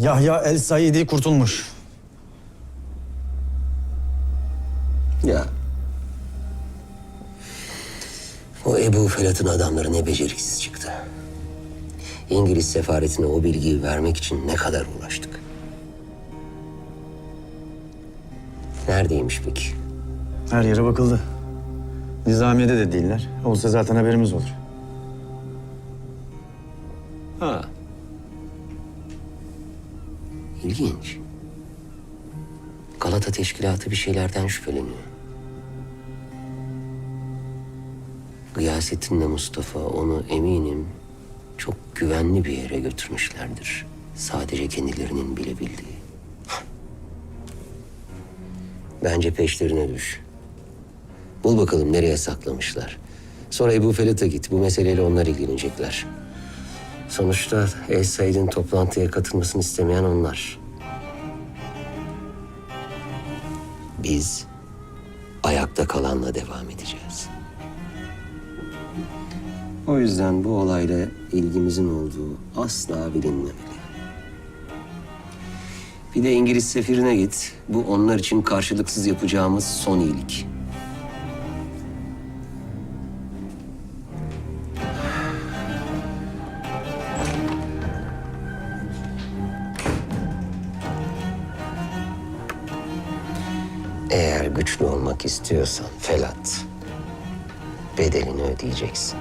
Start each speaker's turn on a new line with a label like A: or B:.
A: Yahya El Saidi kurtulmuş.
B: Ya. O Ebu Felat'ın adamları ne beceriksiz çıktı. İngiliz sefaretine o bilgiyi vermek için ne kadar uğraştık. Neredeymiş peki?
A: Her yere bakıldı. Nizamiye'de de değiller. Olsa zaten haberimiz olur.
B: Ha. İlginç. Galata Teşkilatı bir şeylerden şüpheleniyor. Gıyasettin'le Mustafa onu eminim çok güvenli bir yere götürmüşlerdir. Sadece kendilerinin bilebildiği. Bence peşlerine düş. Bul bakalım nereye saklamışlar. Sonra Ebu Felat'a git. Bu meseleyle onlar ilgilenecekler. Sonuçta El Said'in toplantıya katılmasını istemeyen onlar. Biz ayakta kalanla devam edeceğiz. O yüzden bu olayla ilgimizin olduğu asla bilinmemeli. Bir de İngiliz sefirine git. Bu onlar için karşılıksız yapacağımız son iyilik. Eğer güçlü olmak istiyorsan Felat, bedelini ödeyeceksin.